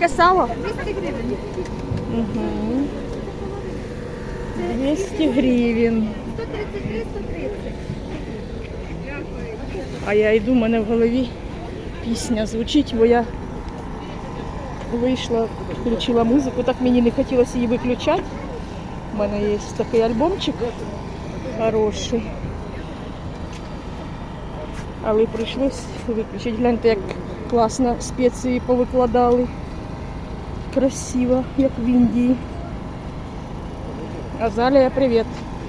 Яке сало? 200 гривень. Угу. 200 гривень. 133, 130. А я йду, в мене в голові пісня звучить, бо я вийшла, включила музику, так мені не хотілося її виключати. У мене є такий альбомчик хороший. Але прийшлось виключити. Гляньте, як класно спеції повикладали. Красиво, як в Індії. Азалія, привіт.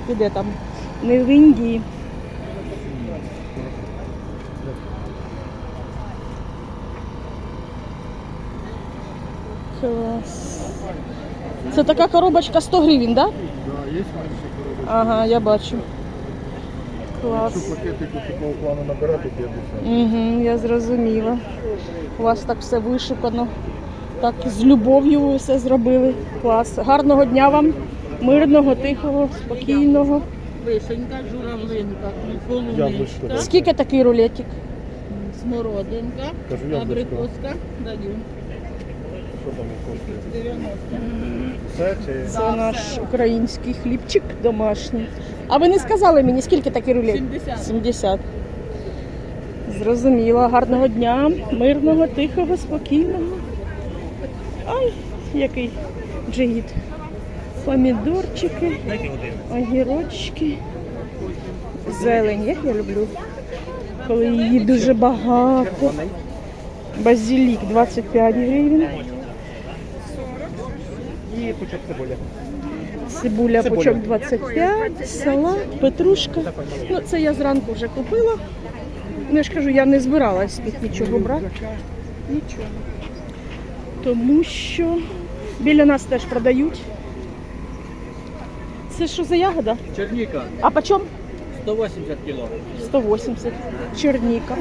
Ти де там? Не в Індії. Клас. Це така коробочка 100 гривень, так? Да? Да, є. Ага, я бачу. Клас. Якщо пакетику такого плану набирати 50. Угу, я зрозуміла. У вас так все вишукано. Так з любов'ю ви все зробили. Клас. Гарного дня вам. Мирного, тихого, спокійного. Вишенька, журавлинка, полуничка, Скільки такий рулетик? смородинка, Кажу, яблучко. абрикоска, даю Що там коштує? 90. Все чи Це наш український хлібчик домашній. А ви не сказали мені, скільки такий рулет? 70. 70. Зрозуміла. Гарного дня, мирного, тихого, спокійного. Ай, який джигіт. Помідорчики, огірочки, зелень. Як я люблю, коли її дуже багато. Базилік 25 гривень. і почек цибуля. Цибуля пучок 25, салат, петрушка. Ну, це я зранку вже купила. Ну, я ж кажу, я не збиралась тут нічого брати. Нічого. Тому що біля нас теж продають. Це що за ягода? Черніка. А почем? 180 кіло. 180. Черніка.